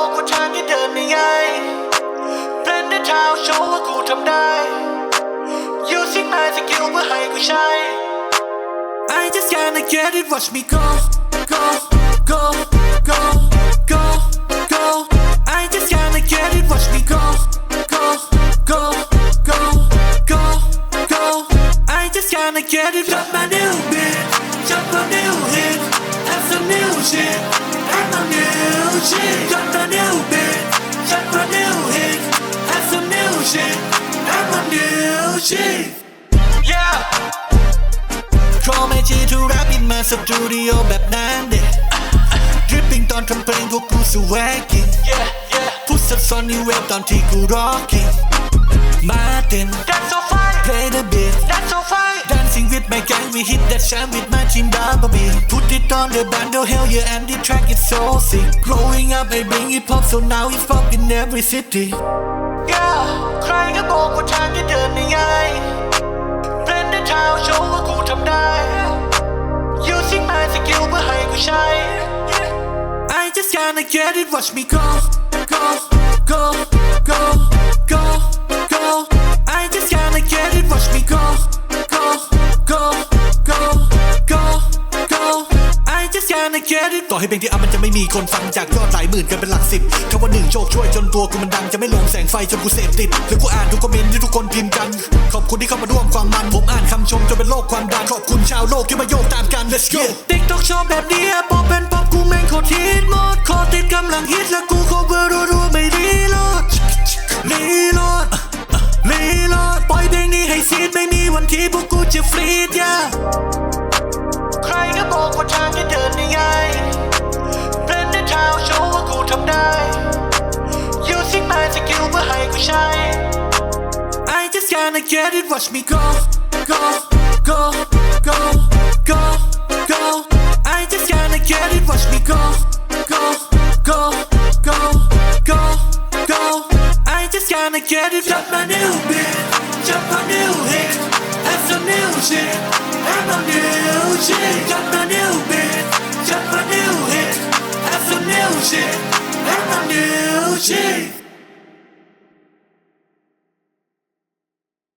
บอกว่าทางที่เดินไม่ง่ายเล่นในเท้าโชว์ว่ากูทำได้ Using my skill เพื่อให้กูใช้ I just gotta get it watch me go go go go go go I just gotta get it watch me go go go go go go I just gotta get it drop my new beat drop my new hit and some new shit and my new shit new hit, that's some new shit, that's my new shit. Yeah. Call my G to rap in my studio แบบนั้นเด็ Dripping ตอนทำเพลงพวกกูสวากิ Yeah yeah พูดซับซ้อนนิเวฟตอนที่กู rocking อกกิ้งมาเต้น That's so fine Play the beat That's so fine Dancing with my gang we hit that sham with my team double B Put it on the bundle hell yeah and the track is so sick Growing up I bring it pop so now it's pop in every city Yeah ใครก็บอกว่าทางที่เดินไม่ง่าย เล่นในเท้าโชว์ว่ากูทำได้ Using my skill เพื่อให้กูใช้ I just gotta get it watch me go go go go go get it watch me go go go go go go I just gotta get it ต่อให้เพลงที่อัพมันจะไม่มีคนฟังจากยอดหลายหมื่นกันเป็นหลักสิบถ้าวันหนึ่งโชคช่วยจนตัวกูมันดังจะไม่ลงแสงไฟจนกูเสพติดแล้วกูอ่านทุกคอมเมนต์ที่ทุกคนพิมพ์กัน ขอบคุณที่เข้ามาร่วมความมัน ผมอ่านคำชมจนเป็นโลกความดังขอบคุณชาวโลกที่มาโยกตามกัน let's go ติ๊กต็อกชอบแบบนี้ป๊อปเป็นป๊อปกูแม่งโคตรฮิตหมดคอติดกำลังฮิตแล้ว ไม่มีวันที่พวกกูจะฟรีดยา ใครก็บอกว่าทางที่เดินไม่ง่ายเล่นในเท้าโชว์ว่ากูทำได้ Using my skill เพื่อให้กูใช้ I just gotta get it watch me go go go go go go I just gotta get it watch me go go go go go go I just gotta get it drop my new beat shit and new shit drop my new beat. Drop my new hit. And new shit and new shit